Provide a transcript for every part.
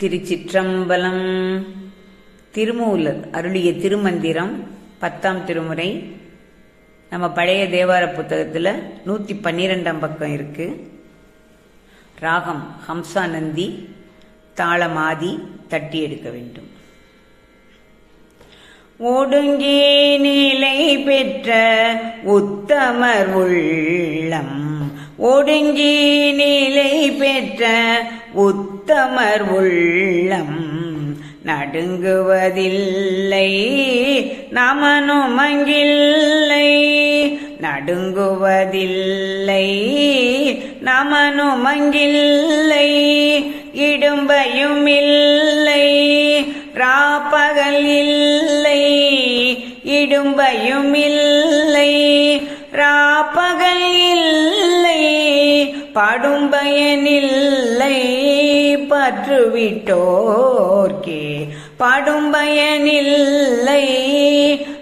திருச்சிற்றம்பலம். திருமூலர் அருளிய திருமந்திரம் பத்தாம் திருமுறை. நம்ம பழைய தேவார புத்தகத்தில் நூற்றி பன்னிரெண்டாம் பக்கம் இருக்கு. ராகம் ஹம்சானந்தி தாளமாதி தட்டி எடுக்க வேண்டும். ஒடுங்கி நிலை பெற்ற உத்தமர் உள்ளம். ஒடுங்கி நிலை பெற்ற உத்தமர் உள்ளம் நடுங்குவதில்லை நமனுமங்கில்லை. நடுங்குவதில்லை நமனுமங்கில்லை. இடும்பையும் இல்லை ராப்பகல் இல்லை இடும்பையும் இல்லை ராப்பகல் இல்லை படும்பயனில்லை பற்றுவிட்டோர்க்கே. படும்பயனில்லை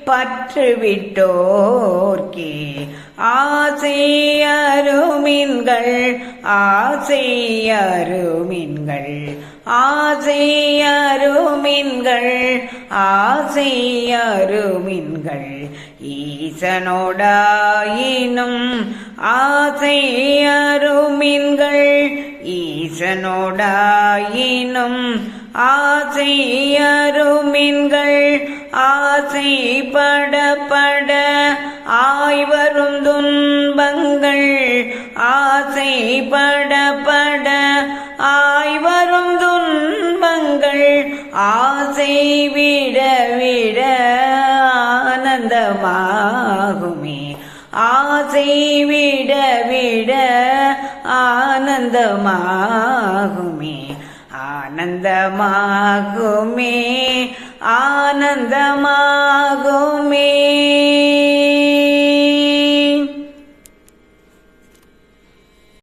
பற்றுவிட்டோர்க்கே. ஆசை அருமின்கள் ஆசை அருமின்கள். ஆசை அருமின்கள் ஆசை அருமின்கள். ஈசனோடாயினும் ஆசை மீன்கள் ஈசனோடாயினும் ஆசை அருமின்கள். ஆசை பட பட ஆய்வரும் துன்பங்கள். ஆசை பட பட ஆய்வரும் துன்பங்கள். ஆசை விட விட ஆனந்தமாகுமே. ஆசை விட விட ஆனந்தமாகுமே ஆனந்தமாகுமே ஆனந்தமாகுமே.